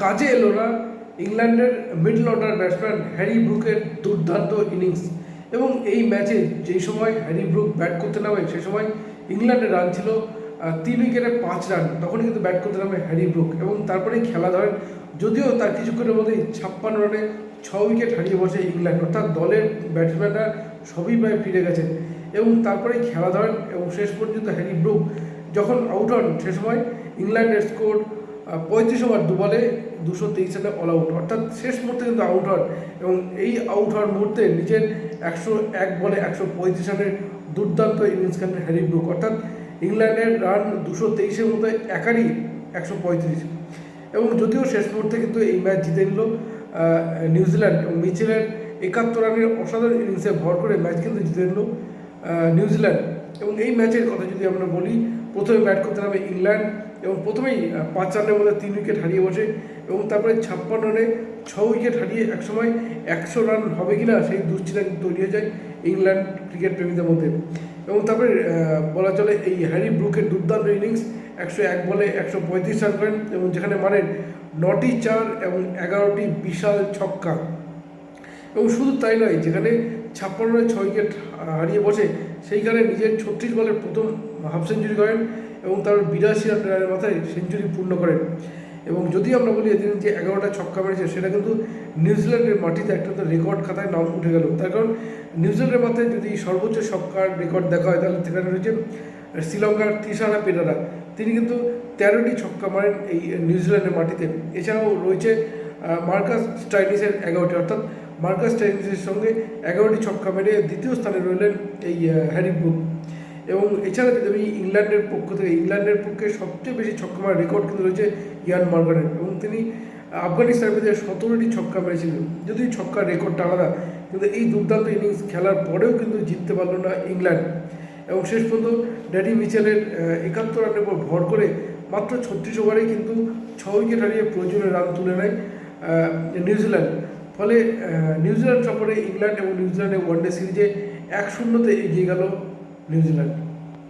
কাজে এলো না ইংল্যান্ডের মিডল অর্ডার ব্যাটসম্যান হ্যারি ব্রুকের দুর্দান্ত ইনিংস। এবং এই ম্যাচে যেই সময় হ্যারি ব্রুক ব্যাট করতে নামে, সে সময় ইংল্যান্ডের রান ছিল তিন উইকেটে পাঁচ রান। তখনই কিন্তু ব্যাট করতে নামে হ্যারি ব্রুক। এবং তারপরেই খেলা ধরেন। যদিও তার কিছুক্ষণের মধ্যেই ছাপ্পান্ন রানে ছ উইকেট হারিয়ে বসে ইংল্যান্ড। অর্থাৎ দলের ব্যাটসম্যানরা সবই প্রায় ফিরে গেছে এবং তারপরেই খেলা ধরেন। এবং শেষ পর্যন্ত হ্যারি ব্রুক যখন আউট হন, সে সময় ইংল্যান্ডের স্কোর পঁয়ত্রিশ ওভার দু বলে দুশো তেইশ রানে অল আউট অর্থাৎ শেষ মুহূর্তে কিন্তু আউট হন এবং এই আউট হওয়ার মুহূর্তে নিজের একশো এক বলে একশো পঁয়ত্রিশ রানের দুর্দান্ত ইনিংস খেলেন হ্যারি ব্রুক। অর্থাৎ ইংল্যান্ডের রান দুশো তেইশের মতো একারই একশো পঁয়ত্রিশ। এবং যদিও শেষ মুহূর্তে কিন্তু এই ম্যাচ জিতে নিল নিউজিল্যান্ড এবং মিচেলের একাত্তর রানের অসাধারণ ইনিংসে ভর করে ম্যাচ কিন্তু জিতে নিল নিউজিল্যান্ড এবং এই ম্যাচের কথা যদি আমরা বলি, প্রথমে ব্যাট করতে নামে ইংল্যান্ড এবং প্রথমেই পাঁচ রানের মধ্যে তিন উইকেট হারিয়ে বসে এবং তারপরে ছাপ্পান্ন রানে ছ উইকেট হারিয়ে একসময় একশো রান হবে কিনা সেই দুশ্চিন্তা কিন্তু তৈরি হয়ে যায় ইংল্যান্ড ক্রিকেট প্রেমীদের মধ্যে। এবং তারপরে বলা চলে এই হ্যারি ব্রুকের দুর্দান্ত ইনিংস একশো এক বলে একশো পঁয়ত্রিশ রান করেন এবং যেখানে মারেন নটি চার এবং এগারোটি বিশাল ছক্কা। এবং শুধু তাই নয়, যেখানে ছাপ্পান্ন ছয় উইকেট হারিয়ে বসে সেইখানে নিজের ছত্রিশ বলের প্রথম হাফ সেঞ্চুরি করেন এবং তার বিরাশি রানের মাথায় সেঞ্চুরি পূর্ণ করেন। এবং যদি আমরা বলি এদিন যে এগারোটা ছক্কা মেরেছে, সেটা কিন্তু নিউজিল্যান্ডের মাটিতে একটা তো রেকর্ড খাতায় নাম উঠে গেল। তার কারণ নিউজিল্যান্ডের মাথায় যদি সর্বোচ্চ ছক্কার রেকর্ড দেখা হয়, তাহলে সেখানে রয়েছে শ্রীলঙ্কার তিসানা পেরারা তিনি কিন্তু তেরোটি ছক্কা মারেন এই নিউজিল্যান্ডের মাটিতে। এছাড়াও রয়েছে মার্কাস স্টাইনিসের এগারোটি, অর্থাৎ মার্কাস স্টাইনিসের সঙ্গে এগারোটি ছক্কা মেরে দ্বিতীয় স্থানে রইলেন এই হ্যারি ব্রুক এবং এছাড়া যদি আমি ইংল্যান্ডের পক্ষ থেকে। ইংল্যান্ডের পক্ষে সবচেয়ে বেশি ছক্কা মারার রেকর্ড কিন্তু রয়েছে ইয়ান মার্গারের এবং তিনি আফগানিস্তানের বিরুদ্ধে সতেরোটি ছক্কা মেরেছিলেন। যদিও ছক্কার রেকর্ডটা আলাদা, কিন্তু এই দুর্দান্ত ইনিংস খেলার পরেও কিন্তু জিততে পারল না ইংল্যান্ড। এবং শেষ পর্যন্ত ড্যাডি মিচেলের একাত্তর রানের উপর ভর করে মাত্র ছত্রিশ ওভারে কিন্তু ছ উইকেট হারিয়ে প্রয়োজনীয় রান তুলে নেয় নিউজিল্যান্ড। ফলে নিউজিল্যান্ড সফরে ইংল্যান্ড এবং নিউজিল্যান্ডের ওয়ানডে সিরিজে এক শূন্যতে এগিয়ে গেল নিউজিল্যান্ড।